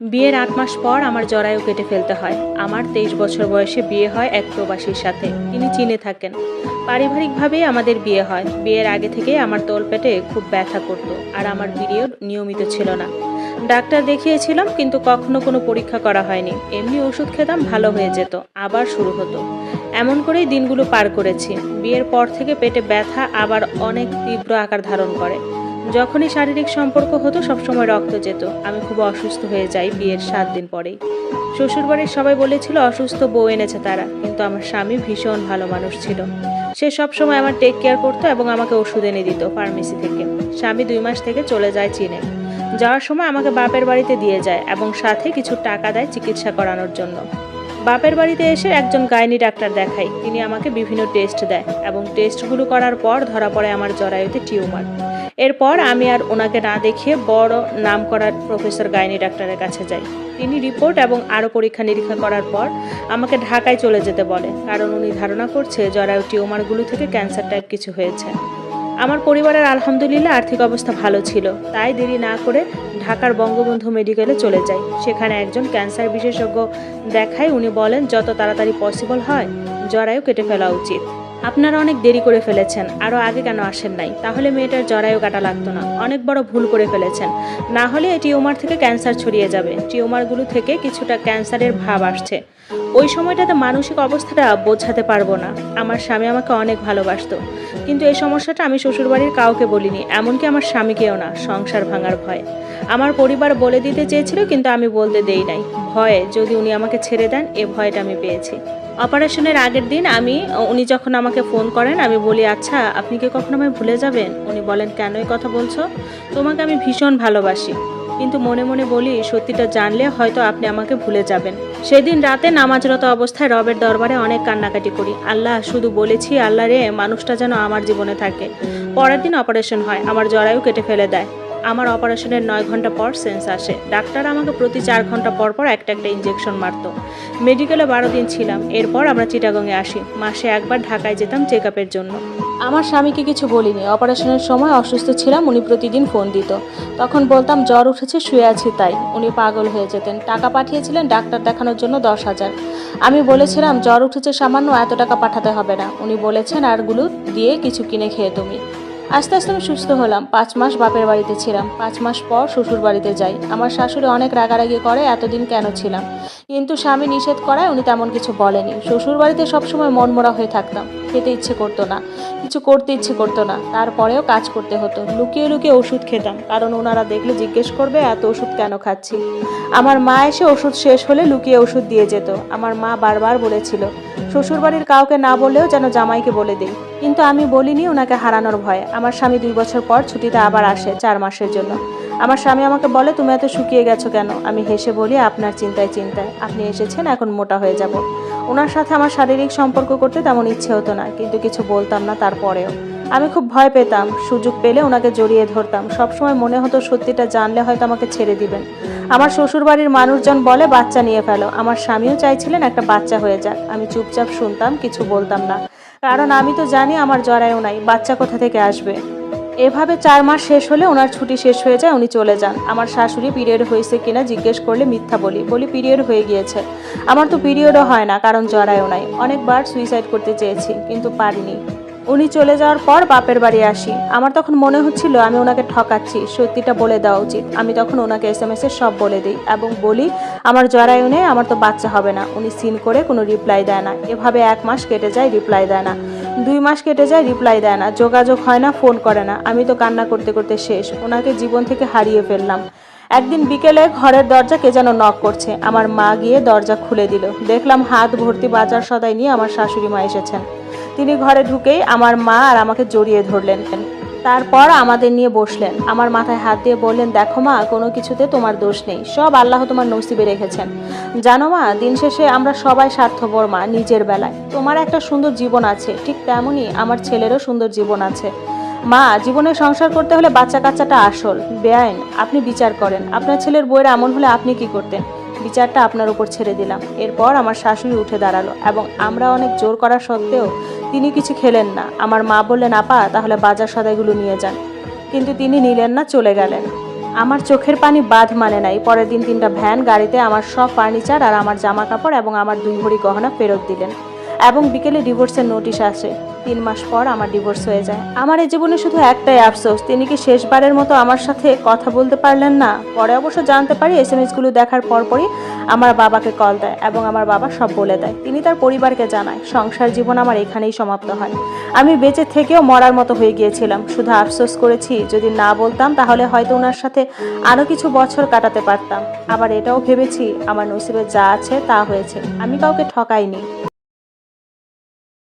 বিয়ের আট মাস পর আমার জরায়ু কেটে ফেলতে হয়। আমার তেইশ বছর বয়সে বিয়ে হয় এক প্রবাসীর সাথে। তিনি চীনে থাকেন। পারিবারিকভাবেই আমাদের বিয়ে হয়। বিয়ের আগে থেকেই আমার তলপেটে খুব ব্যথা করতো আর আমার পিরিয়ড নিয়মিত ছিল না। ডাক্তার দেখিয়েছিলাম, কিন্তু কখনো কোনো পরীক্ষা করা হয়নি। এমনি ওষুধ খেতাম, ভালো হয়ে যেত। আবার শুরু হতো। এমন করেই দিনগুলো পার করেছি। বিয়ের পর থেকে পেটে ব্যথা আবার অনেক তীব্র আকার ধারণ করে। যখনই শারীরিক সম্পর্ক হতো, সবসময় রক্ত যেত। আমি খুব অসুস্থ হয়ে যাই বিয়ের সাত দিন পরেই। শ্বশুরবাড়ির সবাই বলেছিল, অসুস্থ বউ এনেছে তারা। কিন্তু আমার স্বামী ভীষণ ভালো মানুষ ছিল। সে সবসময় আমার টেক কেয়ার করতো এবং আমাকে ওষুধ এনে দিত ফার্মেসি থেকে। স্বামী দুই মাস থেকে চলে যায় চীনে। যাওয়ার সময় আমাকে বাপের বাড়িতে দিয়ে যায় এবং সাথে কিছু টাকা দেয় চিকিৎসা করানোর জন্য। বাপের বাড়িতে এসে একজন গাইনি ডাক্তার দেখাই। তিনি আমাকে বিভিন্ন টেস্ট দেয় এবং টেস্টগুলো করার পর ধরা পড়ে আমার জরায়ুতে টিউমার। এরপর আমি আর ওনাকে না দেখিয়ে বড় নাম করার প্রফেসর গাইনি ডাক্তারের কাছে যাই। তিনি রিপোর্ট এবং আরও পরীক্ষা নিরীক্ষা করার পর আমাকে ঢাকায় চলে যেতে বলে, কারণ উনি ধারণা করছে জরায়ু টিউমারগুলো থেকে ক্যান্সার টাইপ কিছু হয়েছে। আমার পরিবারের আলহামদুলিল্লাহ আর্থিক অবস্থা ভালো ছিল, তাই দেরি না করে ঢাকার বঙ্গবন্ধু মেডিকেলে চলে যাই। সেখানে একজন ক্যান্সার বিশেষজ্ঞ দেখায় উনি বলেন, যত তাড়াতাড়ি পসিবল হয়, জরায়ু কেটে ফেলা উচিত। আপনারা অনেক দেরি করে ফেলেছেন আরও আগে কেন আসেন নাই? তাহলে মেয়েটার জরায়ু কাটা লাগতো না। অনেক বড় ভুল করে ফেলেছেন। না হলে এই টিউমার থেকে ক্যান্সার ছড়িয়ে যাবে। টিউমারগুলো থেকে কিছুটা ক্যান্সারের ভাব আসছে। ওই সময়টাতে মানসিক অবস্থাটা বোঝাতে পারব না। আমার স্বামী আমাকে অনেক ভালোবাসত। কিন্তু এই সমস্যাটা আমি শ্বশুরবাড়ির কাউকে বলিনি, এমনকি আমার স্বামীকেও না, সংসার ভাঙার ভয়। আমার পরিবার বলে দিতে চেয়েছিল, কিন্তু আমি বলতে দেই নাই। ভয়ে যদি উনি আমাকে ছেড়ে দেন, এ ভয়টা আমি পেয়েছি। অপারেশনের আগের দিন আমি, উনি যখন আমাকে ফোন করেন, আমি বলি আচ্ছা আপনি কি কখনো আমায় ভুলে যাবেন? উনি বলেন, কেন এই কথা বলছো? তোমাকে আমি ভীষণ ভালোবাসি। কিন্তু মনে মনে বলি, সত্যিটা জানলে হয়তো আপনি আমাকে ভুলে যাবেন। সেদিন রাতে নামাজরত অবস্থায় রবের দরবারে অনেক কান্নাকাটি করি। আল্লাহ, শুধু বলেছি, আল্লাহ রে, মানুষটা যেন আমার জীবনে থাকে। পরের দিন অপারেশন হয়, আমার জরায়ু কেটে ফেলে দেয়। আমার অপারেশনের নয় ঘণ্টা পর সেন্স আসে। ডাক্তার আমাকে প্রতি চার ঘণ্টা পর পর একটা একটা ইঞ্জেকশন মারতো। মেডিকেলে বারো দিন ছিলাম। এরপর আমরা চিটাগংয়ে আসি। মাসে একবার ঢাকায় যেতাম চেক জন্য। আমার স্বামীকে কিছু বলিনি। অপারেশনের সময় অসুস্থ ছিলাম, উনি প্রতিদিন ফোন দিত। তখন বলতাম, জ্বর উঠেছে, শুয়ে আছি তাই। উনি পাগল হয়ে যেতেন। টাকা পাঠিয়েছিলেন ডাক্তার দেখানোর জন্য দশ হাজার। আমি বলেছিলাম, জ্বর উঠেছে সামান্য, এত টাকা পাঠাতে হবে না। উনি বলেছেন আরগুলো দিয়ে কিছু কিনে খেয়ে তুমি। আস্তে আস্তে আমি সুস্থ হলাম। পাঁচ মাস বাপের বাড়িতে ছিলাম। পাঁচ মাস পর শ্বশুর বাড়িতে যাই। আমার শাশুড়ি অনেক রাগারাগি করে, এতদিন কেন ছিলাম? কিন্তু স্বামী নিষেধ করায় উনি তেমন কিছু বলেনি। শ্বশুর বাড়িতে সবসময় মনমরা হয়ে থাকতাম। খেতে ইচ্ছে করতো না। কিছু করতে ইচ্ছে করতো না। তারপরেও কাজ করতে হতো। লুকিয়ে লুকিয়ে ওষুধ খেতাম। কারণ ওনারা দেখলে জিজ্ঞেস করবে, এত ওষুধ কেন খাচ্ছি আমার মা এসে ওষুধ শেষ হলে লুকিয়ে ওষুধ দিয়ে যেত। আমার মা বারবার বলেছিল শ্বশুরবাড়ির কাউকে না বলেও যেন জামাইকে বলে দিই। কিন্তু আমি বলিনি ওনাকে হারানোর ভয়ে। আমার স্বামী দুই বছর পর ছুটিতে আবার আসে চার মাসের জন্য। আমার স্বামী আমাকে বলে, তুমি এত শুকিয়ে গেছো কেন? আমি হেসে বলি, আপনার চিন্তায় চিন্তায়। আপনি এসেছেন, এখন মোটা হয়ে যাব। ওনার সাথে আমার শারীরিক সম্পর্ক করতে তেমন ইচ্ছে হতো না, কিন্তু কিছু বলতাম না তারপরেও। আমি খুব ভয় পেতাম, সুযোগ পেলে ওনাকে জড়িয়ে ধরতাম। সবসময় মনে হতো সত্যিটা জানলে হয়তো আমাকে ছেড়ে দিবেন। আমার শ্বশুরবাড়ির মানুষজন বলে, বাচ্চা নিয়ে ফেলো। আমার স্বামীও চাইছিলেন একটা বাচ্চা হয়ে যাক। আমি চুপচাপ শুনতাম, কিছু বলতাম না। কারণ আমি তো জানি আমার জরায়ও নাই, বাচ্চা কোথা থেকে আসবে? এভাবে চার মাস শেষ হলে ওনার ছুটি শেষ হয়ে যায়, উনি চলে যান। আমার শাশুড়ি পিরিয়ড হয়েছে কিনা জিজ্ঞেস করলে মিথ্যা বলি। বলি, পিরিয়ড হয়ে গিয়েছে। আমার তো পিরিয়ডও হয় না, কারণ জরায়ও নাই। অনেকবার সুইসাইড করতে চেয়েছি, কিন্তু পারিনি। উনি চলে যাওয়ার পর বাপের বাড়ি আসি। আমার তখন মনে হচ্ছিল আমি ওনাকে ঠকাচ্ছি। সত্যিটা বলে দেওয়া উচিত। আমি তখন ওনাকে এস এম এস এ সব বলে দিই এবং বলি, আমার জরায়ু নেই আমার তো বাচ্চা হবে না। উনি সিন করে কোনো রিপ্লাই দেয় না। এভাবে এক মাস কেটে যায় রিপ্লাই দেয় না। দুই মাস কেটে যায় রিপ্লাই দেয় না। যোগাযোগ হয় না ফোন করে না। আমি তো কান্না করতে করতে শেষ। ওনাকে জীবন থেকে হারিয়ে ফেললাম। একদিন বিকেলে ঘরের দরজা কে যেন নক করছে। আমার মা গিয়ে দরজা খুলে দিল। দেখলাম হাত ভর্তি বাজার সদাই নিয়ে আমার শাশুড়ি মা এসেছেন। তিনি ঘরে ঢুকেই আমার মা আর আমাকে জড়িয়ে ধরলেন। তারপর আমাদের নিয়ে বসলেন। আমার মাথায় হাত দিয়ে বললেন, দেখো মা, কোনো কিছুতে তোমার দোষ নেই। সব আল্লাহ তোমার নসিবে রেখেছেন। জানো মা, দিন শেষে আমরা সবাই স্বার্থপর মা, নিজের বেলায়। তোমার একটা সুন্দর জীবন আছে। ঠিক তেমনই আমার ছেলেরও সুন্দর জীবন আছে। মা, জীবনে সংসার করতে হলে বাচ্চা কাচ্চাটা আসল। বেআইন, আপনি বিচার করেন। আপনার ছেলের বইয়ের এমন হলে আপনি কি করতেন? বিচারটা আপনার উপর ছেড়ে দিলাম। এরপর আমার শাশুড়ি উঠে দাঁড়াল এবং আমরা অনেক জোর করা সত্ত্বেও তিনি কিছু খেলেন না। আমার মা বললেন, আপা, তাহলে বাজার সদাইগুলো নিয়ে যান। কিন্তু তিনি নিলেন না, চলে গেলেন। আমার চোখের পানি বাঁধ মানে নাই। পরের দিন তিনটা ভ্যান, গাড়িতে আমার সব ফার্নিচার আর আমার জামা কাপড় এবং আমার দুই ভরি গহনা ফেরত দিলেন। এবং বিকেলে ডিভোর্সের নোটিশ আসে। তিন মাস পর আমার ডিভোর্স হয়ে যায়। আমার এই জীবনে শুধু একটাই আফসোস, তিনি কি শেষবারের মতো আমার সাথে কথা বলতে পারলেন না? পরে অবশ্য জানতে পারি এস এম এসগুলো দেখার পরপরই আমার বাবাকে কল দেয় এবং আমার বাবা সব বলে দেয়। তিনি তার পরিবারকে জানায়, সংসার জীবন আমার এখানেই সমাপ্ত হয়। আমি বেঁচে থেকেও মরার মতো হয়ে গিয়েছিলাম। শুধু আফসোস করেছি, যদি না বলতাম তাহলে হয়তো ওনার সাথে আরও কিছু বছর কাটাতে পারতাম। আবার এটাও ভেবেছি, আমার নসিবে যা আছে তা হয়েছে। আমি কাউকে ঠকাইনি।